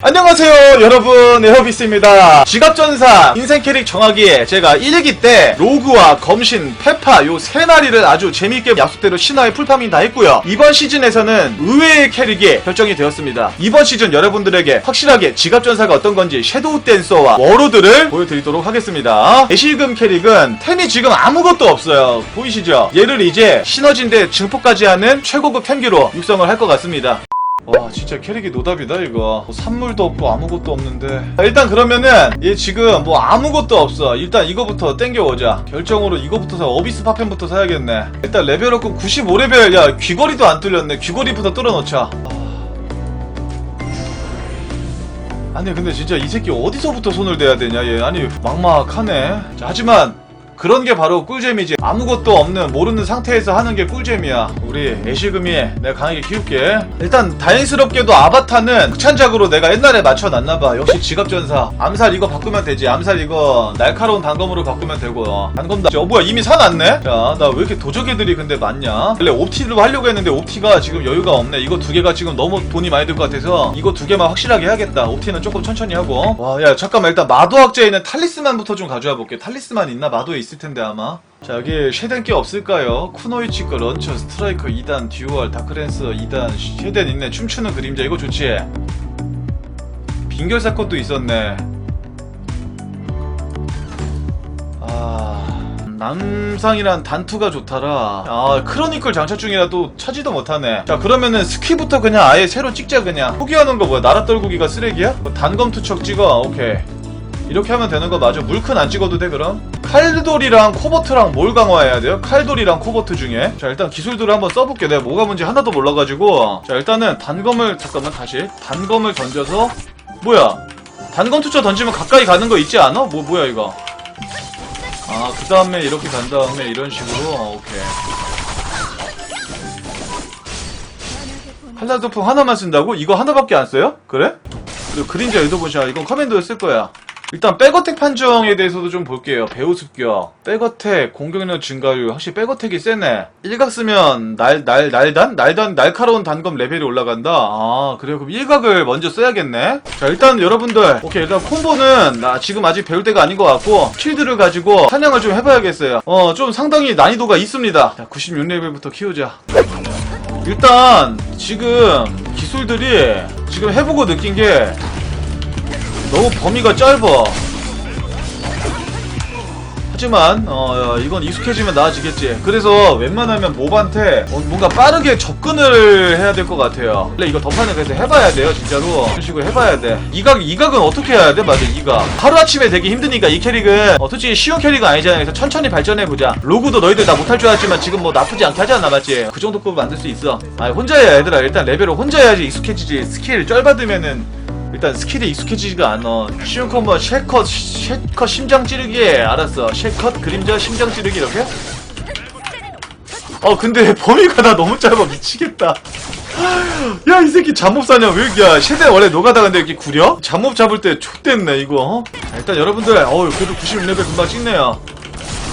안녕하세요 여러분. 에어비스입니다. 지갑전사 인생 캐릭 정하기에 제가 1기 때 로그와 검신, 페파 요 세 마리를 아주 재미있게 약속대로 신화에 풀파밍 다 했고요. 이번 시즌에서는 의외의 캐릭이 결정이 되었습니다. 이번 시즌 여러분들에게 확실하게 지갑전사가 어떤 건지 섀도우 댄서와 워로드를 보여드리도록 하겠습니다. 대실금 캐릭은 템이 지금 아무것도 없어요. 보이시죠? 얘를 이제 시너지인데 증폭까지 하는 최고급 템기로 육성을 할 것 같습니다 와 진짜 캐릭이 노답이다 이거. 뭐 산물도 없고 아무것도 없는데. 일단 그러면은 얘 지금 뭐 아무것도 없어. 일단 이거부터 땡겨오자. 결정으로 이거부터 사 어비스 파편부터 사야겠네. 일단 레벨업급 95레벨. 야 귀걸이도 안 뚫렸네. 귀걸이부터 뚫어놓자. 아니 근데 진짜 이 새끼 어디서부터 손을 대야 되냐 얘. 아니 막막하네. 자, 하지만 그런 게 바로 꿀잼이지. 아무것도 없는 모르는 상태에서 하는 게 꿀잼이야. 우리 애쉬금이 내가 강하게 키울게. 일단 다행스럽게도 아바타는 극찬작으로 내가 옛날에 맞춰놨나봐. 역시 지갑전사. 암살 이거 바꾸면 되지. 암살 이거 날카로운 단검으로 바꾸면 되고. 단검다. 어 뭐야 이미 사놨네? 야 나 왜 이렇게 도적애들이 근데 많냐? 원래 옵티로 하려고 했는데 옵티가 지금 여유가 없네. 이거 두 개가 지금 너무 돈이 많이 들 것 같아서 이거 두 개만 확실하게 해야겠다. 옵티는 조금 천천히 하고. 와 야 잠깐만. 일단 마도 학자에 있는 탈리스만부터 좀 가져와 볼게. 탈리스만 있나? 마도에 있을 텐데 아마. 자 여기 쉐덴 게 없을까요? 쿠노이치거 런처 스트라이커 2단 듀얼 다크랜서 2단 쉐덴 있네. 춤추는 그림자 이거 좋지? 빙결 사건도 있었네. 아 남상이란 단투가 좋더라. 아 크로니클 장착 중이라 또 차지도 못하네. 자 그러면은 스키부터 그냥 아예 새로 찍자 그냥. 포기하는 거 뭐야? 나라 떨구기가 쓰레기야? 뭐 단검 투척 찍어. 오케이 이렇게 하면 되는 거 맞아? 물큰 안 찍어도 돼 그럼? 칼돌이랑 코버트랑 뭘 강화해야 돼요? 칼돌이랑 코버트 중에 자 일단 기술들을 한번 써볼게 내가 뭐가 뭔지 하나도 몰라가지고 자 일단은 단검을 잠깐만 다시 단검을 던져서 뭐야 단검 투처 던지면 가까이 가는 거 있지 않아? 뭐 뭐야 이거 아 그 다음에 이렇게 간 다음에 이런 식으로 어, 오케이 한라도풍 하나만 쓴다고? 이거 하나밖에 안 써요? 그래? 그리고 그림자 유도보샤 이건 커맨도에 쓸 거야 일단 백어택 판정에 대해서도 좀 볼게요. 배우 습격. 백어택 공격력 증가율. 확실히 백어택이 세네. 일각 쓰면 날 날 날단? 날단 날카로운 단검 레벨이 올라간다? 아 그래요? 그럼 일각을 먼저 써야겠네. 자 일단 여러분들. 오케이 일단 콤보는 나 지금 아직 배울 때가 아닌 것 같고 킬드를 가지고 사냥을 좀 해봐야겠어요. 어 좀 상당히 난이도가 있습니다. 자 96레벨부터 키우자. 일단 지금 기술들이 지금 해보고 느낀 게 너무 범위가 짧아. 하지만 어 이건 익숙해지면 나아지겠지. 그래서 웬만하면 몹한테 어, 뭔가 빠르게 접근을 해야 될 것 같아요. 원래 이거 던파는 그래서 해봐야 돼요, 진짜로. 이런 식으로 해봐야 돼. 이각 이각은 어떻게 해야 돼? 맞아, 이각. 하루 아침에 되기 힘드니까 이 캐릭은 어, 솔직히 쉬운 캐릭은 아니잖아. 그래서 천천히 발전해 보자. 로그도 너희들 다 못할 줄 알았지만 지금 뭐 나쁘지 않게 하잖아, 맞지? 그 정도 급을 만들 수 있어. 아 혼자 해야 얘들아. 일단 레벨을 혼자 해야지 익숙해지지. 스킬 쩔 받으면은. 일단 스킬이 익숙해지지가 않아. 쉬운 콤보 쉐컷, 쉐컷 심장 찌르기. 알았어. 쉐컷 그림자 심장 찌르기 이렇게? 어 근데 범위가 나 너무 짧아 미치겠다. 야 이 새끼 잠몹 사냐 왜 이렇게 야 쉐대 원래 노가다 근데 이렇게 구려? 잠몹 잡을 때 촉됐네 이거. 어? 자, 일단 여러분들 어우 그래도 96레벨 금방 찍네요.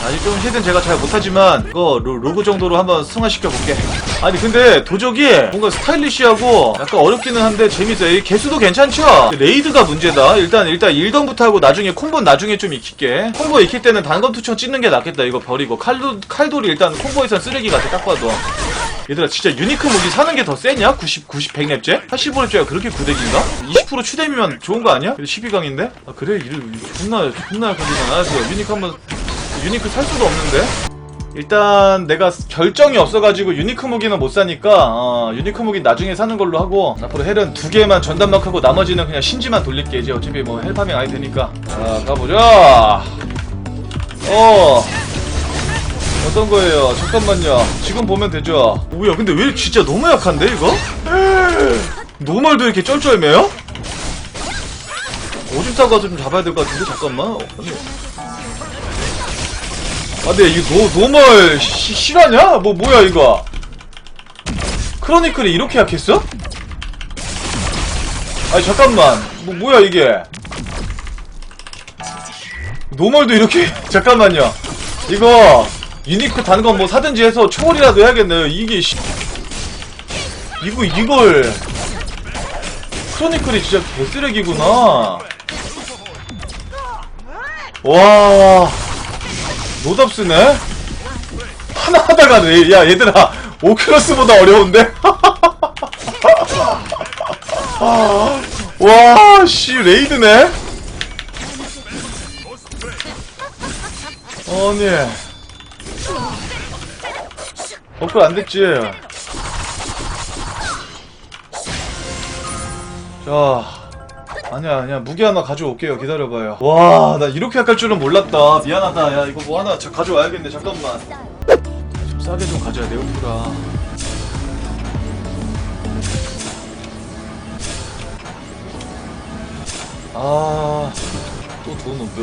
아직 좀 쉐den 제가 잘 못하지만 이거 로, 로그 정도로 한번 승화시켜 볼게. 아니 근데 도적이 뭔가 스타일리시하고 약간 어렵기는 한데 재밌어요. 이 개수도 괜찮죠? 레이드가 문제다. 일단 일단 1던부터 하고 나중에 콤보 나중에 좀 익힐게. 콤보 익힐 때는 단검 투청 찍는 게 낫겠다. 이거 버리고 칼도 칼돌이 일단 콤보에선 쓰레기 같아 딱 봐도. 얘들아 진짜 유니크 무기 사는 게 더 세냐? 90, 90, 100렙째? 85렙째가 그렇게 구대기인가? 20% 추뎀이면 좋은 거 아니야? 12강인데? 아 그래? 이거 존나 존나 약하지만 알았어 유니크 한번 유니크 살 수도 없는데? 일단 내가 결정이 없어가지고 유니크 무기는 못 사니까 어, 유니크 무기 나중에 사는 걸로 하고 앞으로 헬은 두 개만 전담막 하고 나머지는 그냥 신지만 돌릴게. 이제 어차피 뭐 헬파밍 아니 되니까. 자 가보자. 어. 어떤 거예요? 잠깐만요. 지금 보면 되죠? 뭐야 근데 왜 진짜 너무 약한데 이거? 노멀도 이렇게 쩔쩔매요? 오줌 싸고 좀 잡아야 될 것 같은데 잠깐만. 어, 아, 근데 이거 노, 노멀 시, 실화냐? 뭐, 뭐야, 이거? 크로니클이 이렇게 약했어? 아니, 잠깐만. 뭐, 뭐야, 이게? 노멀도 이렇게, 잠깐만요. 이거, 유니크 단건 뭐 사든지 해서 초월이라도 해야겠네요. 이게, 씨. 이거, 이걸. 크로니클이 진짜 개쓰레기구나. 와, 노답스네? 하나 하다가, 내- 야, 얘들아, 오큐러스보다 어려운데? 와, 씨, 레이드네? 아니. 어플 안 됐지? 자, 아니야, 아니야. 무기 하나 가져올게요. 기다려봐요. 와, 나 이렇게 할 줄은 몰랐다. 미안하다. 야, 이거 뭐 하나 자- 가져와야겠네. 잠깐만. 좀 싸게 좀 가져야 돼, 오프라. 아, 또돈 없어,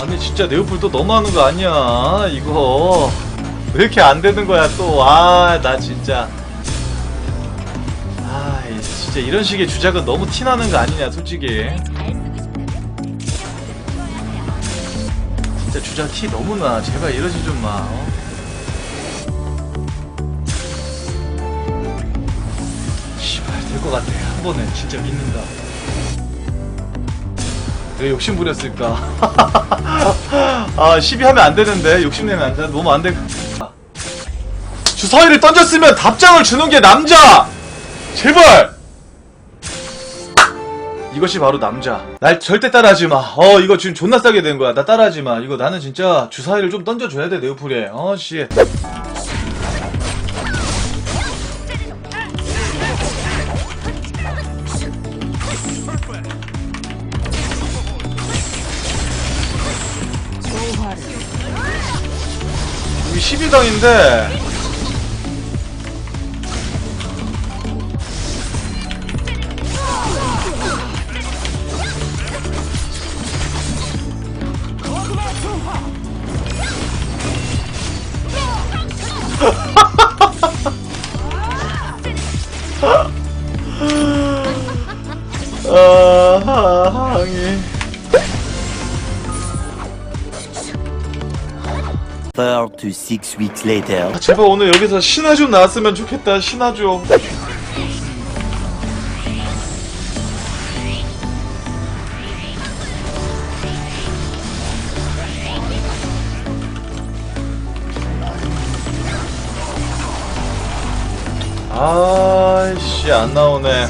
아니 진짜 네오플 또 너무하는 거 아니야 이거. 왜 이렇게 안 되는 거야 또? 아 나 진짜. 아 진짜 이런 식의 주작은 너무 티나는 거 아니냐 솔직히. 진짜 주작 티 너무나. 제발 이러지 좀마 어? 씨발 될 것 같아. 한 번에. 진짜 믿는다 왜 욕심 부렸을까? 아, 시비 하면 안 되는데 욕심내면 안 돼. 너무 안 돼. 주사위를 던졌으면 답장을 주는 게 남자. 제발. 이것이 바로 남자. 날 절대 따라하지 마. 어, 이거 지금 존나 싸게 된 거야. 나 따라하지 마. 이거 나는 진짜 주사위를 좀 던져줘야 돼, 네오플에. 어, 씨. 12강인데. To 6 weeks later. 아, 제발 오늘 여기서 신화조 나왔으면 좋겠다 신화조 아이씨 안 나오네.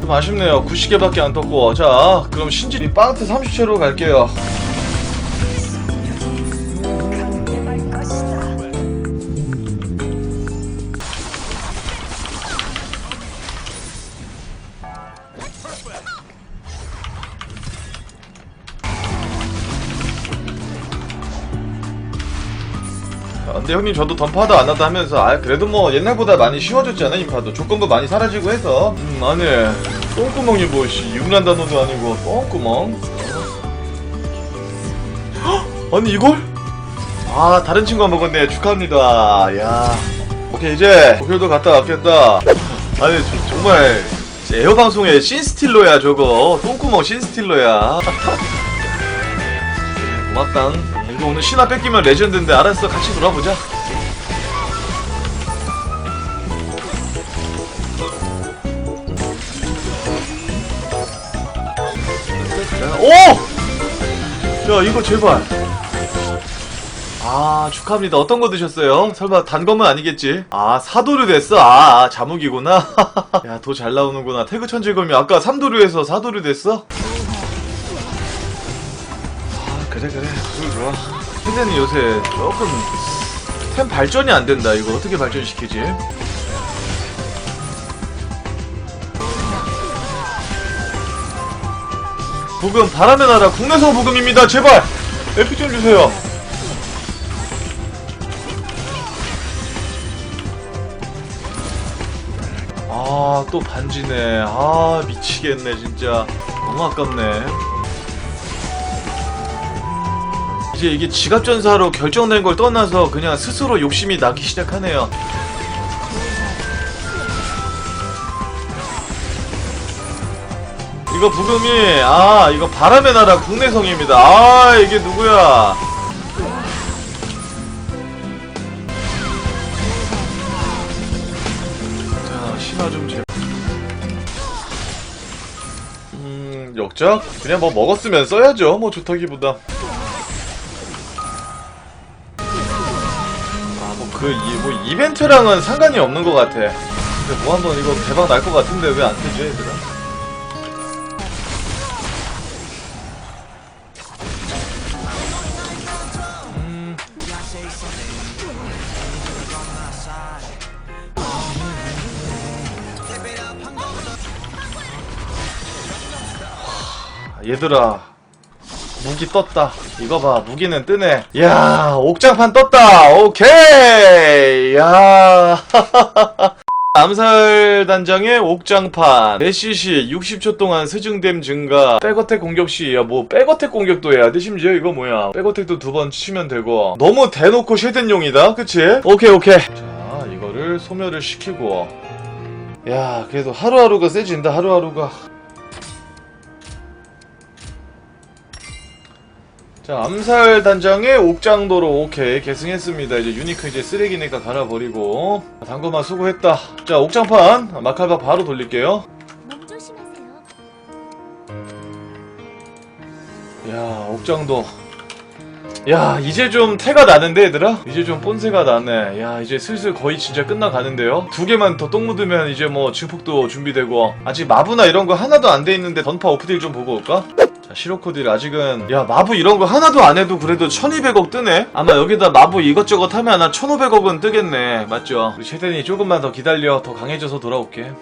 좀 아쉽네요. 90개밖에 안 떴고. 자 그럼 신진이 빵트 30채로 갈게요 근데 형님 저도 던파하다 안 하다 하면서 아 그래도 뭐 옛날보다 많이 쉬워졌잖아 인파도. 조건부 많이 사라지고 해서. 음 아니 똥구멍이 뭐씨 육란 단어도 아니고 똥구멍. 헉! 아니 이걸? 아 다른 친구가 먹었네. 축하합니다. 야. 오케이 이제 목표도 갔다 왔겠다. 아니 저- 정말 에어 방송의 신스틸러야 저거. 똥구멍 신스틸러야. 고맙당 이거 오늘 신화 뺏기면 레전드인데 알았어 같이 놀아보자 오! 야 이거 제발 아 축하합니다 어떤 거 드셨어요? 설마 단 것만 아니겠지? 아 사도류 됐어? 아, 아 자묵이구나 야더잘 나오는구나 태그 천질검이 아까 3도류에서 4도류 됐어? 아 그래 그래. 그거 좋아. 근데는 요새 조금 템 발전이 안 된다. 이거 어떻게 발전시키지? 부금 바람의 나라 국내서 부금입니다. 제발! 에피 좀 주세요. 아 또 반지네. 아 미치겠네 진짜. 너무 아깝네 이제 이게 지갑전사로 결정된 걸 떠나서 그냥 스스로 욕심이 나기 시작하네요. 이거 부금이 아 이거 바람의 나라 국내성입니다. 아 이게 누구야? 자 신화 좀 제... 음 역작? 그냥 뭐 먹었으면 써야죠 뭐 좋다기보다 아뭐그 뭐 이벤트랑은 상관이 없는 것 같아. 근데 뭐 한번 이거 대박 날 것 같은데 왜 안 되지 얘들아 얘들아 무기 떴다. 이거 봐 무기는 뜨네. 야 옥장판 떴다. 오케이! 야. 암살 단장의 옥장판. 내시시 60초 동안 스증됨 증가. 백어택 공격 시야뭐 백어택 공격도 해야 돼 심지어? 이거 뭐야? 백어택도 두 번 치면 되고. 너무 대놓고 쉐든용이다 그치? 오케이 오케이. 자 이거를 소멸을 시키고. 야 그래도 하루하루가 세진다 하루하루가 자, 암살 단장의 옥장도로 오케이 계승했습니다. 이제 유니크 이제 쓰레기니까 갈아버리고 당구만 수고했다. 자, 옥장판 마칼바 바로 돌릴게요. 몸 조심하세요. 야, 옥장도. 야, 이제 좀 태가 나는데 얘들아? 이제 좀 본세가 나네. 야, 이제 슬슬 거의 진짜 끝나가는데요. 두 개만 더 똥 묻으면 이제 뭐 증폭도 준비되고 아직 마부나 이런 거 하나도 안 돼 있는데 던파 오프딜 좀 보고 올까? 자, 시로코딜 아직은 야 마부 이런 거 하나도 안 해도 그래도 1200억 뜨네? 아마 여기다 마부 이것저것 하면 한 1500억은 뜨겠네 맞죠? 우리 쉐덴이 조금만 더 기다려 더 강해져서 돌아올게